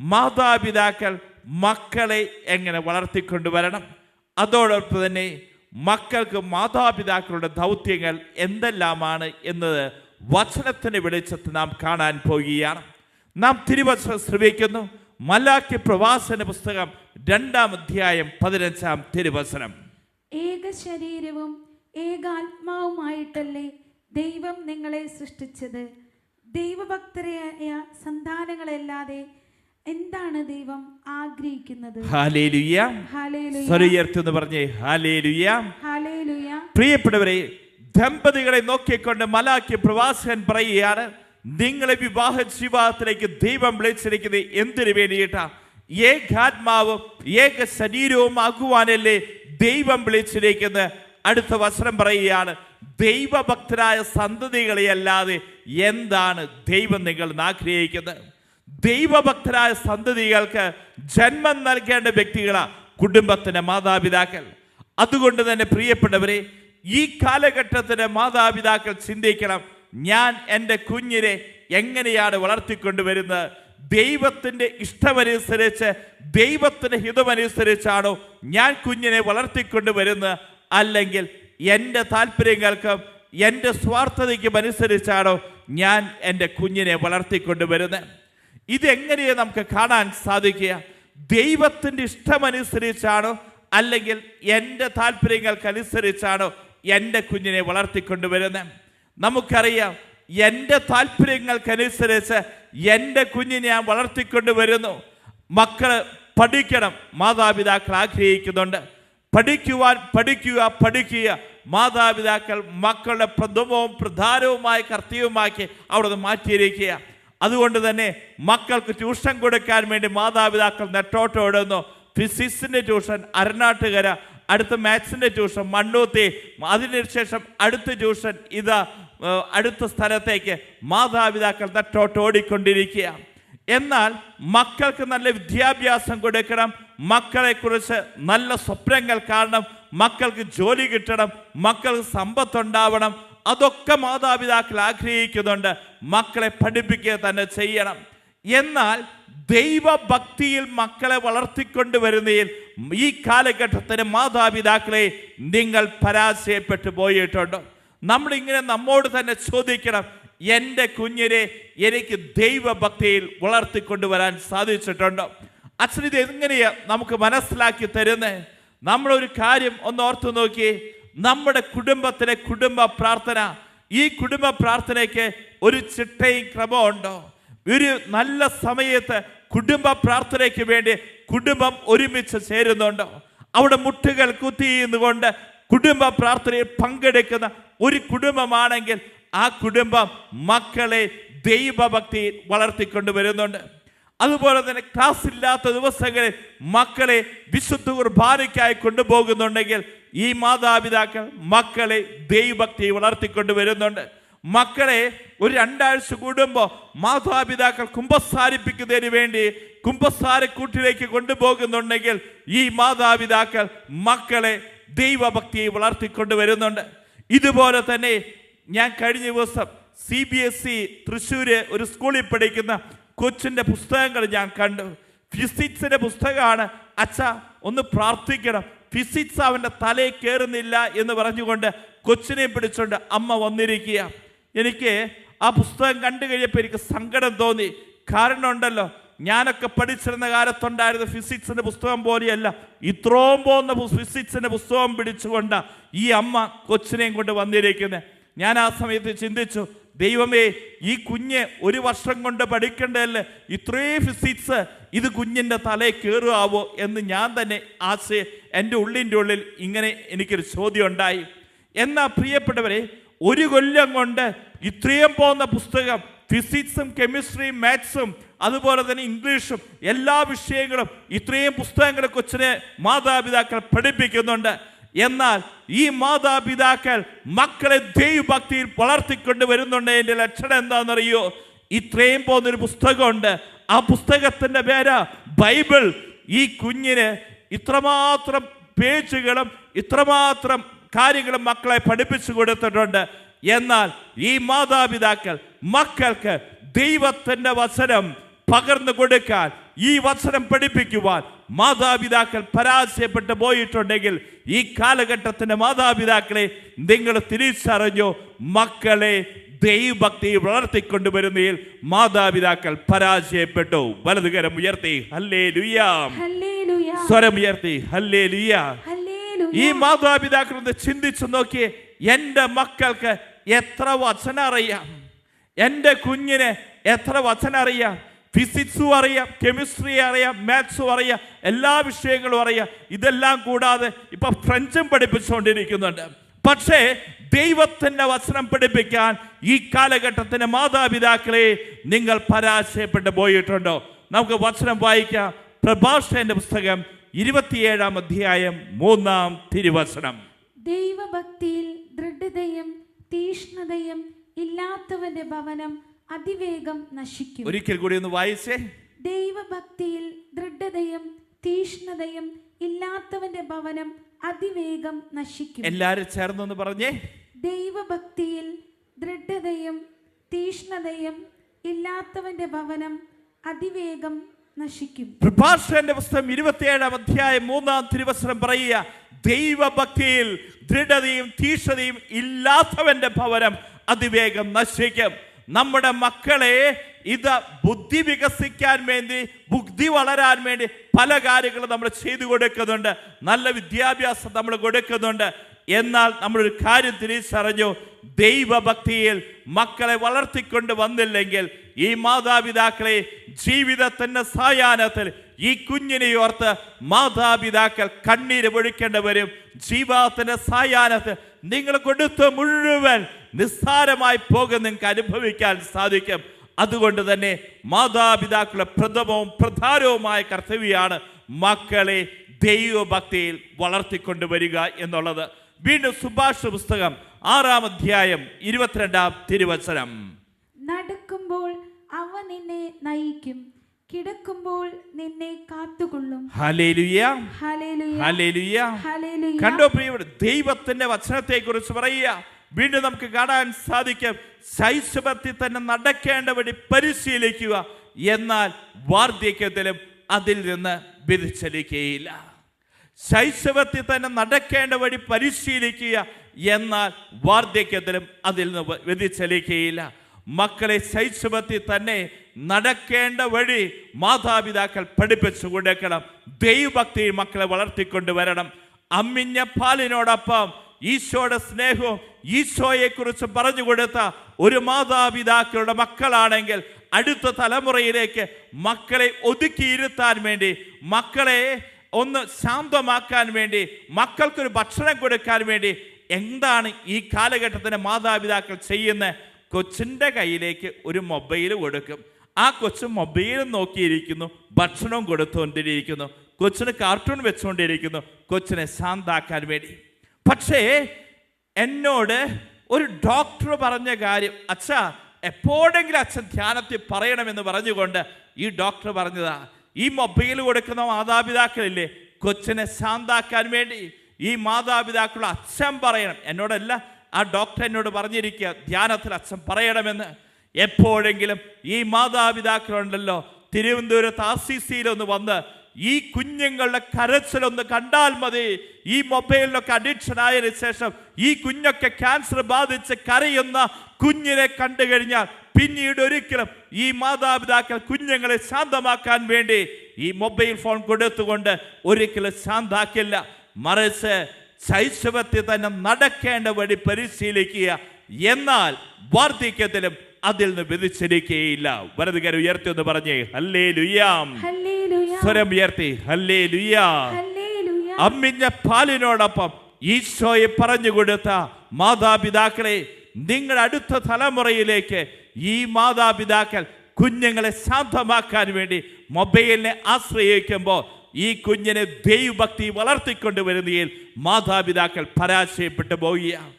മാതാപിതാക്കൾ മക്കളെ എങ്ങനെ വളർത്തിക്കൊണ്ടുവരണം? അതോടൊപ്പം തന്നെ മക്കൾക്ക് മാതാപിതാക്കളുടെ ദൗത്യങ്ങൾ എന്തെല്ലാമാണ് എന്നത് വചനത്തിന്റെ വെളിച്ചത്ത് നാം കാണാൻ പോകുകയാണ്. നാം തിരുവചനം ശ്രമിക്കുന്നു മലാക്കി പ്രവാസന പുസ്തകം രണ്ടാം അധ്യായം പതിനഞ്ചാം തിരുവചനം. ഏക ശരീരവും ഏകാത്മാവുമായിട്ടല്ലേ ദൈവം നിങ്ങളെ സൃഷ്ടിച്ചത്? ദൈവഭക്തരായ സന്താനങ്ങളല്ലാതെ എന്താണ് ദൈവം ആഗ്രഹിക്കുന്നത്? സ്വരയർത്തെന്ന് പറഞ്ഞേ പ്രിയപ്പെട്ടവരെ ദമ്പതികളെ നോക്കിക്കൊണ്ട് മലാക്കി പ്രവാസകൻ പറയുകയാണ് നിങ്ങളെ വിവാഹ ജീവിതത്തിലേക്ക് ദൈവം വിളിച്ചിരിക്കുന്നത് എന്തിനു വേണ്ടിയിട്ടാ? ഏകാത്മാവും ഏക ശരീരവും ആകുവാനല്ലേ ദൈവം വിളിച്ചിരിക്കുന്നത്? അടുത്ത വസ്ത്രം പറയുകയാണ് ദൈവഭക്തരായ സന്തതികളെ അല്ലാതെ എന്താണ് ദൈവം നിങ്ങൾ ആഗ്രഹിക്കുന്നത്? ദൈവഭക്തരായ സന്തതികൾക്ക് ജന്മം നൽകേണ്ട വ്യക്തികളാണ് കുടുംബത്തിന്റെ മാതാപിതാക്കൾ. അതുകൊണ്ട് തന്നെ പ്രിയപ്പെട്ടവരെ ഈ കാലഘട്ടത്തിന്റെ മാതാപിതാക്കൾ ചിന്തിക്കണം ഞാൻ എന്റെ കുഞ്ഞിനെ എങ്ങനെയാണ് വളർത്തിക്കൊണ്ടുവരുന്നത് ദൈവത്തിന്റെ ഇഷ്ടമനുസരിച്ച് ദൈവത്തിന്റെ ഹിതമനുസരിച്ചാണോ ഞാൻ കുഞ്ഞിനെ വളർത്തിക്കൊണ്ടുവരുന്നത് അല്ലെങ്കിൽ എന്റെ താല്പര്യങ്ങൾക്കും എന്റെ സ്വാർത്ഥതയ്ക്കും അനുസരിച്ചാണോ ഞാൻ എന്റെ കുഞ്ഞിനെ വളർത്തിക്കൊണ്ടുവരുന്നത് ഇതെങ്ങനെയാ നമുക്ക് കാണാൻ സാധിക്കുക? ദൈവത്തിന്റെ ഇഷ്ടമനുസരിച്ചാണോ അല്ലെങ്കിൽ എന്റെ താല്പര്യങ്ങൾക്കനുസരിച്ചാണോ എന്റെ കുഞ്ഞിനെ വളർത്തിക്കൊണ്ടുവരുന്നത് നമുക്കറിയാം എന്റെ താല്പര്യങ്ങൾക്കനുസരിച്ച് എന്റെ കുഞ്ഞിനെ ഞാൻ വളർത്തിക്കൊണ്ടുവരുന്നു മക്കൾ പഠിക്കണം മാതാപിതാക്കൾ ആഗ്രഹിക്കുന്നുണ്ട്. പഠിക്കുവാൻ പഠിക്കുക പഠിക്കുക. മാതാപിതാക്കൾ മക്കളുടെ പ്രഥമവും പ്രധാനവുമായ കർത്തവ്യമാക്കി അവിടുന്ന് മാറ്റിയിരിക്കുക അതുകൊണ്ട് തന്നെ മക്കൾക്ക് ട്യൂഷൻ കൊടുക്കാൻ വേണ്ടി മാതാപിതാക്കൾ നെട്ടോട്ടോടുന്നു ഫിസിക്സിന്റെ ട്യൂഷൻ അരനാട്ടുകര അടുത്ത മാത്സിന്റെ ട്യൂഷൻ മണ്ണൂത്തി അതിനുശേഷം അടുത്ത ട്യൂഷൻ ഇതാ അടുത്ത സ്ഥലത്തേക്ക് മാതാപിതാക്കൾ നെട്ടോട്ടോടിക്കൊണ്ടിരിക്കുക എന്നാൽ മക്കൾക്ക് നല്ല വിദ്യാഭ്യാസം കൊടുക്കണം. മക്കളെക്കുറിച്ച് നല്ല സ്വപ്നങ്ങൾ കാണണം. മക്കൾക്ക് ജോലി കിട്ടണം. മക്കൾക്ക് സമ്പത്തുണ്ടാവണം. അതൊക്കെ മാതാപിതാക്കൾ ആഗ്രഹിക്കുന്നുണ്ട്. മക്കളെ പഠിപ്പിക്കുക തന്നെ ചെയ്യണം. എന്നാൽ ദൈവഭക്തിയിൽ മക്കളെ വളർത്തിക്കൊണ്ടുവരുന്നതിൽ ഈ കാലഘട്ടത്തിന് മാതാപിതാക്കളെ നിങ്ങൾ പരാജയപ്പെട്ടു പോയിട്ടുണ്ടോ. നമ്മളിങ്ങനെ നമ്മോട് തന്നെ ചോദിക്കണം എന്റെ കുഞ്ഞിനെ എനിക്ക് ദൈവഭക്തിയിൽ വളർത്തിക്കൊണ്ടുവരാൻ സാധിച്ചിട്ടുണ്ടോ. അച്ഛൻ ഇത് എങ്ങനെയാ നമുക്ക് മനസ്സിലാക്കി തരുന്നത് നമ്മളൊരു കാര്യം ഒന്ന് ഓർത്തു നോക്കി നമ്മുടെ കുടുംബത്തിലെ കുടുംബ പ്രാർത്ഥന ഈ കുടുംബ പ്രാർത്ഥനയ്ക്ക് ഒരു ചിട്ടയും ക്രമം ഉണ്ടോ? ഒരു നല്ല സമയത്ത് കുടുംബ പ്രാർത്ഥനയ്ക്ക് വേണ്ടി കുടുംബം ഒരുമിച്ച് ചേരുന്നുണ്ടോ? അവിടെ മുട്ടുകൾ കുത്തിയുന്നുകൊണ്ട് കുടുംബ പ്രാർത്ഥനയിൽ പങ്കെടുക്കുന്ന ഒരു കുടുംബമാണെങ്കിൽ ആ കുടുംബം മക്കളെ ദൈവഭക്തി വളർത്തിക്കൊണ്ടുവരുന്നുണ്ട് അതുപോലെ തന്നെ ക്ലാസ് ഇല്ലാത്ത ദിവസങ്ങളിൽ മക്കളെ വിശുദ്ധ കുർബാനയ്ക്കായി കൊണ്ടുപോകുന്നുണ്ടെങ്കിൽ ഈ മാതാപിതാക്കൾ മക്കളെ ദൈവഭക്തി വളർത്തിക്കൊണ്ട് വരുന്നുണ്ട്. മക്കളെ ഒരു രണ്ടാഴ്ച കൂടുമ്പോൾ മാതാപിതാക്കൾ കുമ്പസാരിപ്പിക്കുന്നതിന് വേണ്ടി കുമ്പസാരക്കൂട്ടിലേക്ക് കൊണ്ടുപോകുന്നുണ്ടെങ്കിൽ ഈ മാതാപിതാക്കൾ മക്കളെ ദൈവഭക്തിയെ വളർത്തിക്കൊണ്ടുവരുന്നുണ്ട് ഇതുപോലെ തന്നെ ഞാൻ കഴിഞ്ഞ ദിവസം C B S E Thrissur ഒരു സ്കൂളിൽ പഠിക്കുന്ന കൊച്ചിന്റെ പുസ്തകങ്ങൾ ഞാൻ കണ്ടു. ഫിസിക്സിന്റെ പുസ്തകമാണ്. അച്ഛ ഒന്ന് പ്രാർത്ഥിക്കണം. ഫിസിക്സ് അവന്റെ തലയിൽ കയറുന്നില്ല എന്ന് പറഞ്ഞുകൊണ്ട് കൊച്ചിനെ പിടിച്ചുകൊണ്ട് അമ്മ വന്നിരിക്കുക. എനിക്ക് ആ പുസ്തകം കണ്ടു കഴിഞ്ഞപ്പോൾ എനിക്ക് സങ്കടം തോന്നി. കാരണം ഉണ്ടല്ലോ ഞാനൊക്കെ പഠിച്ചിരുന്ന കാലത്തുണ്ടായിരുന്ന ഫിസിക്സിന്റെ പുസ്തകം പോലെയല്ല. ഇത്രയും പോകുന്ന ഫിസിക്സിന്റെ പുസ്തകം പിടിച്ചുകൊണ്ട് ഈ അമ്മ കൊച്ചിനെയും കൊണ്ട് വന്നിരിക്കുന്നത് ഞാൻ ആ സമയത്ത് ചിന്തിച്ചു ദൈവമേ ഈ കുഞ്ഞ് ഒരു വർഷം കൊണ്ട് പഠിക്കേണ്ടതല്ലേ? ഇത്രയും ഫിസിക്സ് ഇത് കുഞ്ഞിന്റെ തലയിൽ കയറുമാവോ എന്ന് ഞാൻ തന്നെ ആശയ എന്റെ ഉള്ളിന്റെ ഉള്ളിൽ ഇങ്ങനെ എനിക്കൊരു ചോദ്യം ഉണ്ടായി എന്നാൽ പ്രിയപ്പെട്ടവരെ ഒരു കൊല്ലം കൊണ്ട് ഇത്രയും പോകുന്ന പുസ്തകം ഫിസിക്സും കെമിസ്ട്രിയും മാത്സും അതുപോലെ തന്നെ ഇംഗ്ലീഷും എല്ലാ വിഷയങ്ങളും ഇത്രയും പുസ്തകങ്ങളെ കൊച്ചിനെ മാതാപിതാക്കൾ പഠിപ്പിക്കുന്നുണ്ട്. എന്നാൽ ഈ മാതാപിതാക്കൾ മക്കളെ ദൈവഭക്തിയിൽ വളർത്തിക്കൊണ്ട് വരുന്നുണ്ട്. എന്റെ ലക്ഷണം എന്താണെന്നറിയോ? ഇത്രയും പോകുന്നൊരു പുസ്തകമുണ്ട്. ആ പുസ്തകത്തിന്റെ പേര് ബൈബിൾ. ഈ കുഞ്ഞിന് ഇത്രമാത്രം പേജുകളും ഇത്രമാത്രം കാര്യങ്ങളും മക്കളെ പഠിപ്പിച്ചു കൊടുത്തിട്ടുണ്ട്. എന്നാൽ ഈ മാതാപിതാക്കൾ മക്കൾക്ക് ദൈവത്തിന്റെ വസനം പകർന്നു കൊടുക്കാൻ ഈ വസനം പഠിപ്പിക്കുവാൻ മാതാപിതാക്കൾ പരാജയപ്പെട്ടു പോയിട്ടുണ്ടെങ്കിൽ ഈ കാലഘട്ടത്തിന്റെ മാതാപിതാക്കളെ നിങ്ങൾ തിരിച്ചറിഞ്ഞു മക്കളെ ദൈവഭക്തി വളർത്തിക്കൊണ്ടുവരുന്നതിൽ മാതാപിതാക്കൾ പരാജയപ്പെട്ടു. വലതുകരം ഉയർത്തി ഹല്ലേ ലുയാം സ്വരം ഉയർത്തി ഹല്ലേ ലുയാ ഈ മാതാപിതാക്കൾ ഒന്ന് ചിന്തിച്ചു നോക്കി എന്റെ മക്കൾക്ക് എത്ര വചന അറിയാം എന്റെ കുഞ്ഞിന് എത്ര വചന അറിയാം ഫിസിക്സും അറിയാം കെമിസ്ട്രി അറിയാം മാത്സും അറിയാം എല്ലാ വിഷയങ്ങളും അറിയാം. ഇതെല്ലാം കൂടാതെ ഇപ്പം ഫ്രഞ്ചും പഠിപ്പിച്ചുകൊണ്ടിരിക്കുന്നുണ്ട്. പക്ഷേ ദൈവത്തിന്റെ വസ്ത്രം പഠിപ്പിക്കാൻ ഈ കാലഘട്ടത്തിന്റെ മാതാപിതാക്കളെ നിങ്ങൾ പരാജയപ്പെട്ടു പോയിട്ടുണ്ടോ? നമുക്ക് വസ്ത്രം വായിക്കാം. പ്രഭാഷന്റെ പുസ്തകം ഇരുപത്തിയേഴാം അധ്യായം മൂന്നാം തിരുവസനം ദൈവഭക്തിയിൽ ദൃഢതയും തീഷ്ണതയും ഇല്ലാത്തവന്റെ ഭവനം അതിവേഗം നശിക്കും. ഒരിക്കൽ കൂടി ഒന്ന് വായിച്ചേ. ദൈവഭക്തിയിൽ ദൃഢതയും തീഷ്ണതയും ഇല്ലാത്തവന്റെ ഭവനം അതിവേഗം നശിക്കും. എല്ലാരും ചേർന്നൊന്ന് പറഞ്ഞേ. ദൈവഭക്തിയിൽ ദൃഢതയും തീഷ്ണതയും ഇല്ലാത്തവന്റെ ഭവനം അതിവേഗം നശിക്കും. പ്രഭാഷകന്റെ പുസ്തകം ഇരുപത്തിയേഴാം അധ്യായം മൂന്നാം തിരുവസനം പറയുക ദൈവഭക്തിയിൽ ദൃഢതയും തീഷ്ണതയും ഇല്ലാത്തവന്റെ ഭവനം അതിവേഗം നശിക്കും. നമ്മുടെ മക്കളെ ഇത് ബുദ്ധി വികസിക്കാൻ വേണ്ടി ബുദ്ധി വളരാൻ വേണ്ടി പല കാര്യങ്ങളും നമ്മൾ ചെയ്തു കൊടുക്കുന്നുണ്ട്. നല്ല വിദ്യാഭ്യാസം നമ്മൾ കൊടുക്കുന്നുണ്ട്. എന്നാൽ നമ്മളൊരു കാര്യം തിരിച്ചറിഞ്ഞു. ദൈവഭക്തിയിൽ മക്കളെ വളർത്തിക്കൊണ്ട് വന്നില്ലെങ്കിൽ ഈ മാതാപിതാക്കളെ ജീവിതത്തിന്റെ സായാഹ്നത്തിൽ ഈ കുഞ്ഞിനെ ഓർത്ത് മാതാപിതാക്കൾ കണ്ണീര് പൊഴിക്കേണ്ടി വരും. ജീവിതത്തിന്റെ സായാഹ്നത്തിൽ നിങ്ങൾ കൊടുത്ത മുഴുവൻ നിസ്സാരമായി പോകും നിങ്ങൾക്ക് അനുഭവിക്കാൻ സാധിക്കും. അതുകൊണ്ട് തന്നെ മാതാപിതാക്കളുടെ പ്രഥമവും പ്രധാനവുമായ കർത്തവ്യമാണ് മക്കളെ ദൈവഭക്തിയിൽ വളർത്തിക്കൊണ്ടുവരിക എന്നുള്ളത്. വീണ്ടും സുഭാഷ് പുസ്തകം ആറാം അധ്യായം ഇരുപത്തിരണ്ടാം തിരുവചനം. നടക്കുമ്പോൾ അവ നിന്നെ നയിക്കും. കിടക്കുമ്പോൾ നിന്നെ കാത്തുകൊള്ളും. കണ്ടോ പ്രിയപ്പെട്ട ദൈവത്തിന്റെ വചനത്തെ കുറിച്ച് പറയുക. വീണ്ടും നമുക്ക് കാണാൻ സാധിക്കും. ശൈശവത്തിൽ തന്നെ നടക്കേണ്ട വഴി പരിശീലിക്കുക. എന്നാൽ വാർദ്ധക്യത്തിലും അതിൽ നിന്ന് വ്യതിചലിക്കുകയില്ല ശൈശവത്തിൽ തന്നെ നടക്കേണ്ട വഴി പരിശീലിക്കുക. എന്നാൽ വാർദ്ധക്യത്തിലും അതിൽ നിന്ന് വ്യതിച്ചലിക്കുകയില്ല മക്കളെ ശൈശവത്തിൽ തന്നെ നടക്കേണ്ട വഴി മാതാപിതാക്കൾ പഠിപ്പിച്ചു കൊടുക്കണം. ദൈവഭക്തി മക്കളെ വളർത്തിക്കൊണ്ടുവരണം. അമ്മിഞ്ഞ പാലിനോടൊപ്പം ഈശോയുടെ സ്നേഹവും ഈശോയെക്കുറിച്ച് പറഞ്ഞു കൊടുത്ത ഒരു മാതാപിതാക്കളുടെ മക്കളാണെങ്കിൽ അടുത്ത തലമുറയിലേക്ക് മക്കളെ ഒതുക്കിയിരുത്താൻ വേണ്ടി മക്കളെ ഒന്ന് ശാന്തമാക്കാൻ വേണ്ടി മക്കൾക്കൊരു ഭക്ഷണം കൊടുക്കാൻ വേണ്ടി എന്താണ് ഈ കാലഘട്ടത്തിന് മാതാപിതാക്കൾ ചെയ്യുന്ന? കൊച്ചിന്റെ കയ്യിലേക്ക് ഒരു മൊബൈൽ കൊടുക്കും. ആ കൊച്ചു മൊബൈൽ നോക്കിയിരിക്കുന്നു ഭക്ഷണവും കൊടുത്തുകൊണ്ടിരിക്കുന്നു. കൊച്ചിന് കാർട്ടൂൺ വെച്ചുകൊണ്ടിരിക്കുന്നു. കൊച്ചിനെ ശാന്താക്കാൻ വേണ്ടി. പക്ഷേ എന്നോട് ഒരു ഡോക്ടർ പറഞ്ഞ കാര്യം അച്ഛ എപ്പോഴെങ്കിലും അച്ഛൻ ധ്യാനത്തിൽ പറയണമെന്ന് പറഞ്ഞുകൊണ്ട് ഈ ഡോക്ടർ പറഞ്ഞതാ ഈ മൊബൈൽ കൊടുക്കുന്ന മാതാപിതാക്കളില്ലേ കൊച്ചിനെ ശാന്താക്കാൻ വേണ്ടി ഈ മാതാപിതാക്കളുടെ അച്ഛൻ പറയണം. എന്നോടല്ല ആ ഡോക്ടർ എന്നോട് പറഞ്ഞിരിക്കുക ധ്യാനത്തിൽ അച്ഛൻ പറയണമെന്ന്. എപ്പോഴെങ്കിലും ഈ മാതാപിതാക്കളുണ്ടല്ലോ തിരുവനന്തപുരത്ത് ആർ സി സിയിലൊന്ന് വന്ന് ഈ കുഞ്ഞുങ്ങളുടെ കരച്ചിലൊന്ന് കണ്ടാൽ മതി. ഈ മൊബൈലിനൊക്കെ അഡിക്ഷൻ ആയതിനു ശേഷം ഈ കുഞ്ഞൊക്കെ ക്യാൻസർ ബാധിച്ച് കരയുന്ന കുഞ്ഞിനെ കണ്ടു കഴിഞ്ഞാൽ പിന്നീട് ഒരിക്കലും ഈ മാതാപിതാക്കൾ കുഞ്ഞുങ്ങളെ ശാന്തമാക്കാൻ വേണ്ടി ഈ മൊബൈൽ ഫോൺ കൊടുത്തുകൊണ്ട് ഒരിക്കലും ശാന്താക്കില്ല. മറിച്ച് ശൈശവത്തിൽ തന്നെ നടക്കേണ്ട വഴി പരിശീലിക്കുക. എന്നാൽ വാർദ്ധക്യത്തിലും അതിൽ നിന്ന് വിധിച്ചിരിക്കുകയില്ല വലതുകര ഉയർത്തി എന്ന് പറഞ്ഞേ ഹല്ലേ ലുയാം സ്വരം ഉയർത്തി. ഹല്ലേ ലുയാ അമ്മിഞ്ഞ പാലിനോടൊപ്പം ഈശോയെ പറഞ്ഞു കൊടുത്ത മാതാപിതാക്കളെ നിങ്ങൾ അടുത്ത തലമുറയിലേക്ക് ഈ മാതാപിതാക്കൾ കുഞ്ഞുങ്ങളെ ശാന്തമാക്കാൻ വേണ്ടി മൊബൈലിനെ ആശ്രയിക്കുമ്പോൾ ഈ കുഞ്ഞിനെ ദൈവഭക്തി വളർത്തിക്കൊണ്ട് വളർത്തിക്കൊണ്ടുവരുന്നതിൽ മാതാപിതാക്കൾ പരാജയപ്പെട്ടു പോവുകയാണ്.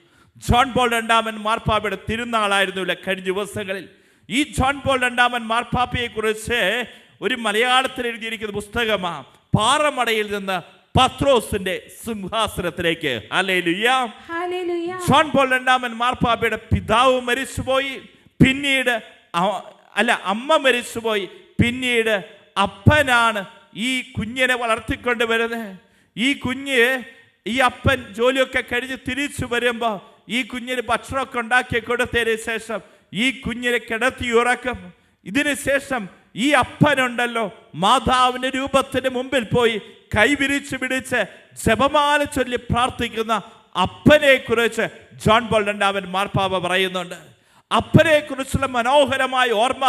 ജോൺ പോൾ രണ്ടാമൻ മാർപ്പാപ്പയുടെ തിരുനാളായിരുന്നില്ല കഴിഞ്ഞ ദിവസങ്ങളിൽ. ഈ ജോൺ പോൾ രണ്ടാമൻ മാർപ്പാപ്പയെ കുറിച്ച് ഒരു മലയാളത്തിൽ എഴുതിയിരിക്കുന്ന പുസ്തകമാണ് പാറമടയിൽ നിന്ന് പത്രോസിന്റെ സിംഹാസനത്തിലേക്ക്. പോൾ രണ്ടാമൻ മാർപ്പാപ്പയുടെ പിതാവ് മരിച്ചുപോയി പിന്നീട് അല്ല അമ്മ മരിച്ചുപോയി പിന്നീട് അപ്പനാണ് ഈ കുഞ്ഞിനെ വളർത്തിക്കൊണ്ട് വരുന്നത്. ഈ കുഞ്ഞ് ഈ അപ്പൻ ജോലിയൊക്കെ കഴിഞ്ഞ് തിരിച്ചു വരുമ്പോൾ ഈ കുഞ്ഞിന് ഭക്ഷണമൊക്കെ ഉണ്ടാക്കി കൊടുത്തതിന് ശേഷം ഈ കുഞ്ഞിനെ കിടത്തി ഉറക്കും. ഇതിന് ശേഷം ഈ അപ്പനുണ്ടല്ലോ. മാതാവിന്റെ രൂപത്തിന് മുമ്പിൽ പോയി കൈവിരിച്ച് പിടിച്ച് ജപമാല ചൊല്ലി പ്രാർത്ഥിക്കുന്ന അപ്പനെക്കുറിച്ച് ജോൺ ബോൾ രണ്ടാമൻ മാർപ്പാവ പറയുന്നുണ്ട്. അപ്പനെക്കുറിച്ചുള്ള മനോഹരമായ ഓർമ്മ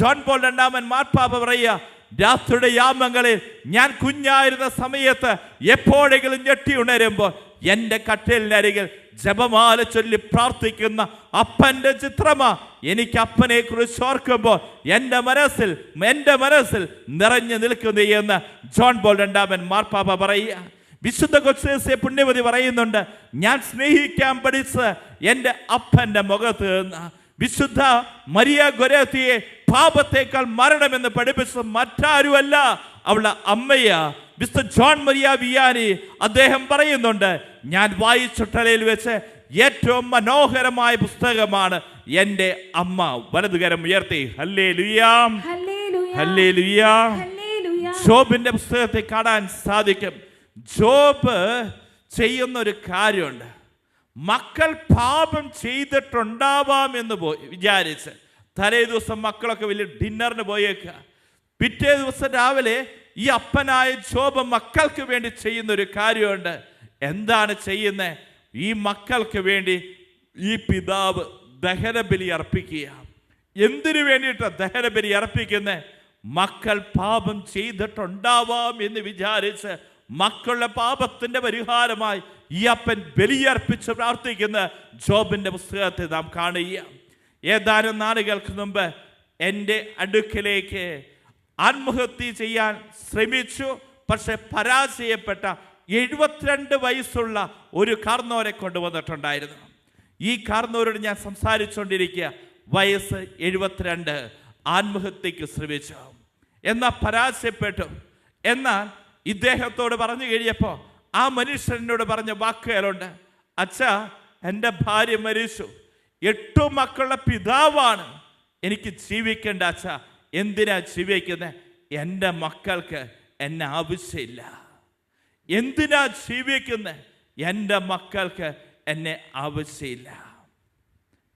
ജോൺ ബോൾ രണ്ടാമൻ മാർപ്പാപ്പ പറയുക രാത്രിയുടെ യാമങ്ങളിൽ ഞാൻ കുഞ്ഞായിരുന്ന സമയത്ത് എപ്പോഴെങ്കിലും ഞെട്ടി ഉണരുമ്പോൾ എന്റെ കട്ടിലിനരികിൽ ജപമാല ചൊല്ലി പ്രാർത്ഥിക്കുന്ന അപ്പന്റെ ചിത്രമാ. എനിക്ക് അപ്പനെ കുറിച്ച് ഓർക്കുമ്പോൾ എന്റെ മനസ്സിൽ എന്റെ മനസ്സിൽ നിറഞ്ഞു നിൽക്കുന്നു എന്ന് ജോൺ ബോൾ രണ്ടാമൻ മാർപ്പാപ്പ പറയുക. വിശുദ്ധ കൊച്ചേസെ പുണ്യവതി പറയുന്നുണ്ട് ഞാൻ സ്നേഹിക്കാൻ പഠിച്ച് എന്റെ അപ്പന്റെ മുഖത്ത് വിശുദ്ധ മരിയ ഗൊരത്തിയെ പാപത്തേക്കാൾ മരണമെന്ന് പഠിപ്പിച്ച മറ്റാരുമല്ല. അവളുടെ അമ്മയ മിസ്റ്റർ ജോൺ മരിയ വിയാനി അദ്ദേഹം പറയുന്നുണ്ട് ഞാൻ വായിച്ചിട്ടലയിൽ വെച്ച് ഏറ്റവും മനോഹരമായ പുസ്തകമാണ് എന്റെ അമ്മ വലതുകരം ഉയർത്തി. ഹല്ലേ ലുയാം ഹല്ലേ ലുയാം ജോബിന്റെ പുസ്തകത്തെ കാണാൻ സാധിക്കും. ജോബ് ചെയ്യുന്ന ഒരു കാര്യമുണ്ട്. മക്കൾ പാപം ചെയ്തിട്ടുണ്ടാവാം എന്ന് പോയി വിചാരിച്ച് തലേ ദിവസം മക്കളൊക്കെ വലിയ ഡിന്നറിന് പോയേക്കുക. പിറ്റേ ദിവസം രാവിലെ ഈ അപ്പനായ ജോബ് മക്കൾക്ക് വേണ്ടി ചെയ്യുന്ന ഒരു കാര്യമുണ്ട്. എന്താണ് ചെയ്യുന്നത് ഈ മക്കൾക്ക് വേണ്ടി ഈ പിതാവ് ദഹനബലി അർപ്പിക്കുക. എന്തിനു വേണ്ടിയിട്ടാണ് ദഹനബലി അർപ്പിക്കുന്നത് മക്കൾ പാപം ചെയ്തിട്ടുണ്ടാവാം എന്ന് വിചാരിച്ച് മക്കളുടെ പാപത്തിന്റെ പരിഹാരമായി ഈ അപ്പൻ ബലിയർപ്പിച്ച് പ്രാർത്ഥിക്കുന്ന ജോബിന്റെ പുസ്തകത്തെ നാം കാണുക. ഏതാനും നാളുകൾക്ക് മുമ്പ് എന്റെ അടുക്കിലേക്ക് ആത്മഹത്യ ചെയ്യാൻ ശ്രമിച്ചു പക്ഷെ പരാജയപ്പെട്ട എഴുപത്തിരണ്ട് വയസ്സുള്ള ഒരു കാർന്നോരെ കൊണ്ടുവന്നിട്ടുണ്ടായിരുന്നു. ഈ കാർന്നോരോട് ഞാൻ സംസാരിച്ചുകൊണ്ടിരിക്കുക. വയസ്സ് എഴുപത്തിരണ്ട്. ആത്മഹത്യക്ക് ശ്രമിച്ചു. എന്നാൽ പരാജയപ്പെട്ടു. എന്നാൽ ഇദ്ദേഹത്തോട് പറഞ്ഞു കഴിഞ്ഞപ്പോൾ ആ മനുഷ്യനോട് പറഞ്ഞ വാക്കുകളുണ്ട് അച്ഛാ എന്റെ ഭാര്യ മരിച്ചു. എട്ടു മക്കളുടെ പിതാവാണ് എനിക്ക് ജീവിക്കേണ്ട അച്ഛ. എന്തിനാ ജീവിക്കുന്നത് എന്റെ മക്കൾക്ക് എന്നെ ആവശ്യമില്ല. എന്തിനാ ജീവിക്കുന്നത് എന്റെ മക്കൾക്ക് എന്നെ ആവശ്യമില്ല.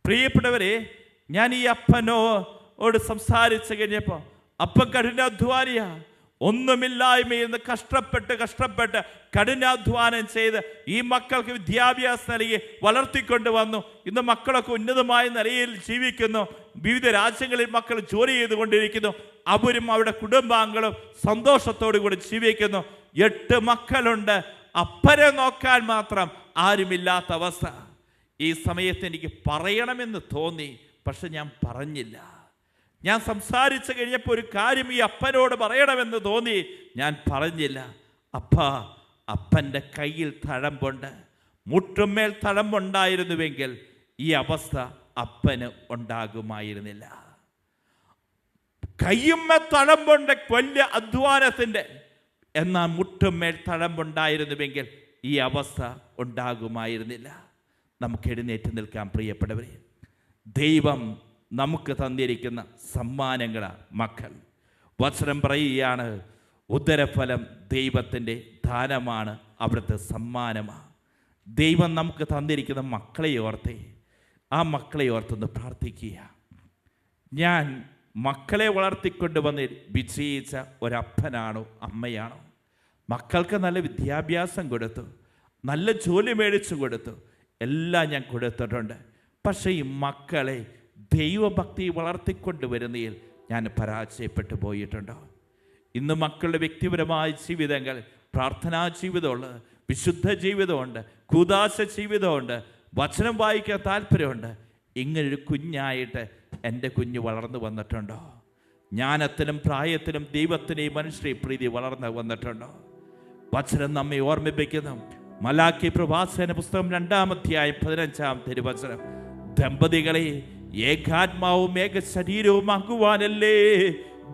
പ്രിയപ്പെട്ടവരെ ഞാൻ ഈ അപ്പനോട് സംസാരിച്ചു കഴിഞ്ഞപ്പോൾ അപ്പം കഠിനാധ്വാനിയ. ഒന്നുമില്ലായ്മയിൽ നിന്ന് കഷ്ടപ്പെട്ട് കഷ്ടപ്പെട്ട് കഠിനാധ്വാനം ചെയ്ത് ഈ മക്കൾക്ക് വിദ്യാഭ്യാസം നൽകി വളർത്തിക്കൊണ്ട് വന്നു. ഇന്ന് മക്കളൊക്കെ ഉന്നതമായ നിലയിൽ ജീവിക്കുന്നു. വിവിധ രാജ്യങ്ങളിൽ മക്കൾ ജോലി ചെയ്തുകൊണ്ടിരിക്കുന്നു. അവരും അവരുടെ കുടുംബാംഗങ്ങളും സന്തോഷത്തോടു കൂടി ജീവിക്കുന്നു. എട്ട് മക്കളുണ്ട്. അപ്പരെ നോക്കാൻ മാത്രം ആരുമില്ലാത്ത അവസ്ഥ. ഈ സമയത്ത് എനിക്ക് പറയണമെന്ന് തോന്നി പക്ഷെ ഞാൻ പറഞ്ഞില്ല. ഞാൻ സംസാരിച്ചു കഴിഞ്ഞപ്പോൾ ഒരു കാര്യം ഈ അപ്പനോട് പറയണമെന്ന് തോന്നി. ഞാൻ പറഞ്ഞില്ല അപ്പ അപ്പന്റെ കയ്യിൽ തഴമ്പുണ്ട്. മുട്ടുമേൽ തഴമ്പുണ്ടായിരുന്നുവെങ്കിൽ ഈ അവസ്ഥ അപ്പന് ഉണ്ടാകുമായിരുന്നില്ല. കയ്യുമ്മ തഴമ്പുണ്ട് വലിയ അധ്വാനത്തിന്റെ എന്നാൽ മുട്ടുമേൽ തഴമ്പുണ്ടായിരുന്നുവെങ്കിൽ ഈ അവസ്ഥ ഉണ്ടാകുമായിരുന്നില്ല. നമുക്ക് എഴുന്നേറ്റ് നിൽക്കാൻ പ്രിയപ്പെട്ടവരെ. ദൈവം നമുക്ക് തന്നിരിക്കുന്ന സമ്മാനങ്ങളാണ് മക്കൾ. വചനം പറയുകയാണ് ഉദരഫലം ദൈവത്തിന്റെ ദാനമാണ് അവിടുത്തെ സമ്മാനമാണ് ദൈവം നമുക്ക് തന്നിരിക്കുന്ന മക്കളെ ഓർത്തേ ആ മക്കളെ ഓർത്തൊന്ന് പ്രാർത്ഥിക്കുക. ഞാൻ മക്കളെ വളർത്തിക്കൊണ്ട് വന്ന് വിജയിച്ച ഒരപ്പനാണോ അമ്മയാണോ? മക്കൾക്ക് നല്ല വിദ്യാഭ്യാസം കൊടുത്തു നല്ല ജോലി മേടിച്ചു കൊടുത്തു എല്ലാം ഞാൻ കൊടുത്തിട്ടുണ്ട്. പക്ഷേ ഈ മക്കളെ ദൈവഭക്തി വളർത്തിക്കൊണ്ട് വരുന്നതിൽ ഞാൻ പരാജയപ്പെട്ടു പോയിട്ടുണ്ട്? ഇന്ന് മക്കളുടെ വ്യക്തിപരമായ ജീവിതങ്ങൾ പ്രാർത്ഥനാ ജീവിതമുള്ളത് വിശുദ്ധ ജീവിതമുണ്ട് കൂതാശ ജീവിതമുണ്ട് വചനം വായിക്കാൻ താല്പര്യമുണ്ട്. ഇങ്ങനൊരു കുഞ്ഞായിട്ട് എന്റെ കുഞ്ഞ് വളർന്നു വന്നിട്ടുണ്ടോ? ജ്ഞാനത്തിലും പ്രായത്തിലും ദൈവത്തിനെയും മനുഷ്യരെയും പ്രീതി വളർന്നു വന്നിട്ടുണ്ടോ? വചനം നമ്മെ ഓർമ്മിപ്പിക്കുന്നു. മലാക്കി പ്രഭാസേന പുസ്തകം രണ്ടാമധ്യായ പതിനഞ്ചാം തിരുവചനം. ദമ്പതികളെ ഏകാത്മാവും ഏക ശരീരവുമാകുവാനല്ലേ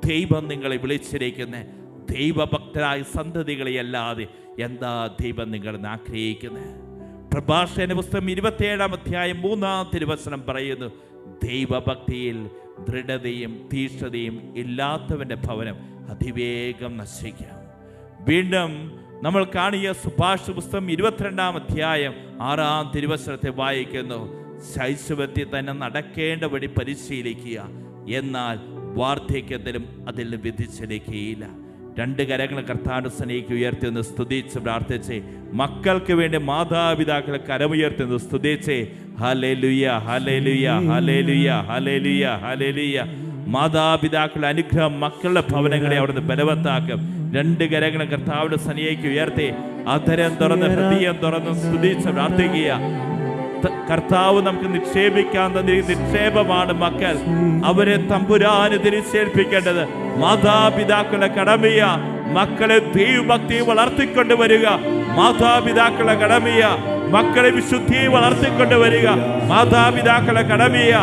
ദൈവം നിങ്ങളെ വിളിച്ചിരിക്കുന്നത് ദൈവഭക്തരായ സന്തതികളെ അല്ലാതെ എന്താ ദൈവം നിങ്ങൾ ആഗ്രഹിക്കുന്നത് പ്രഭാഷണ പുസ്തകം ഇരുപത്തിയേഴാം അധ്യായം മൂന്നാം തിരുവസനം പറയുന്നു ദൈവഭക്തിയിൽ ദൃഢതയും തീഷ്ണതയും ഇല്ലാത്തവന്റെ ഭവനം അതിവേഗം നശിക്കാം. വീണ്ടും നമ്മൾ കാണിയ സുഭാഷ പുസ്തകം ഇരുപത്തിരണ്ടാം അധ്യായം ആറാം തിരുവസനത്തെ വായിക്കുന്നു. ശൈശവത്തിൽ തന്നെ നടക്കേണ്ട വഴി പരിശീലിക്കുക. എന്നാൽ വാർദ്ധക്യത്തിലും അതിൽ വിധിച്ചിരിക്കുകയില്ല രണ്ട് കരങ്ങൾ കർത്താവിന്റെ സ്നേഹിക്ക് ഉയർത്തി സ്തുതിച്ച് പ്രാർത്ഥിച്ച് മക്കൾക്ക് വേണ്ടി മാതാപിതാക്കളെ കരമുയർത്തി ഒന്ന് സ്തുതിച്ച് hallelujah hallelujah hallelujah hallelujah hallelujah മാതാപിതാക്കളുടെ അനുഗ്രഹം മക്കളുടെ ഭവനങ്ങളെ അവിടുന്ന് ബലവത്താക്കും. രണ്ട് കരങ്ങൾ കർത്താവിന്റെ സ്നേഹിക്ക് ഉയർത്തി അധരം തുറന്ന് ഹൃദയം തുറന്ന് സ്തുതിച്ച് പ്രാർത്ഥിക്കുക. കർത്താവ് നമുക്ക് നിക്ഷേപിക്കാൻ തന്നെ നിക്ഷേപമാണ് മക്കൾ. അവരെ തമ്പുരാന് തിരിച്ചേൽപ്പിക്കേണ്ടത്. മാതാപിതാക്കളെ കടമയ. മക്കളെ ദൈവഭക്തി വളർത്തിക്കൊണ്ട് വരിക മാതാപിതാക്കളെ കടമയ. മക്കളെ വിശുദ്ധിയെ വളർത്തിക്കൊണ്ട് വരിക മാതാപിതാക്കളെ കടമയ.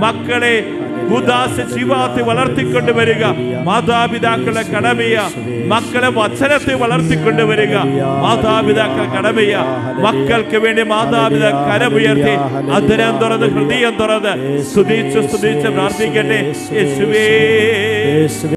മക്കളെ ഉദാസ ജീവാത്തെ വളർത്തിക്കൊണ്ട് വരിക. മാതാപിതാക്കളെ കടമയ. മക്കളെ വചനത്തെ വളർത്തിക്കൊണ്ട് വരിക. മാതാപിതാക്കളെ കടമയ. മക്കൾക്ക് വേണ്ടി മാതാപിതാക്കൾ കരമുയർത്തി അതിനം തുറന്ന് ഹൃദയം തുറന്ന് സ്തുതിച്ച് സ്തുതിച്ച് പ്രാർത്ഥിക്കട്ടെ. യേശുവേ.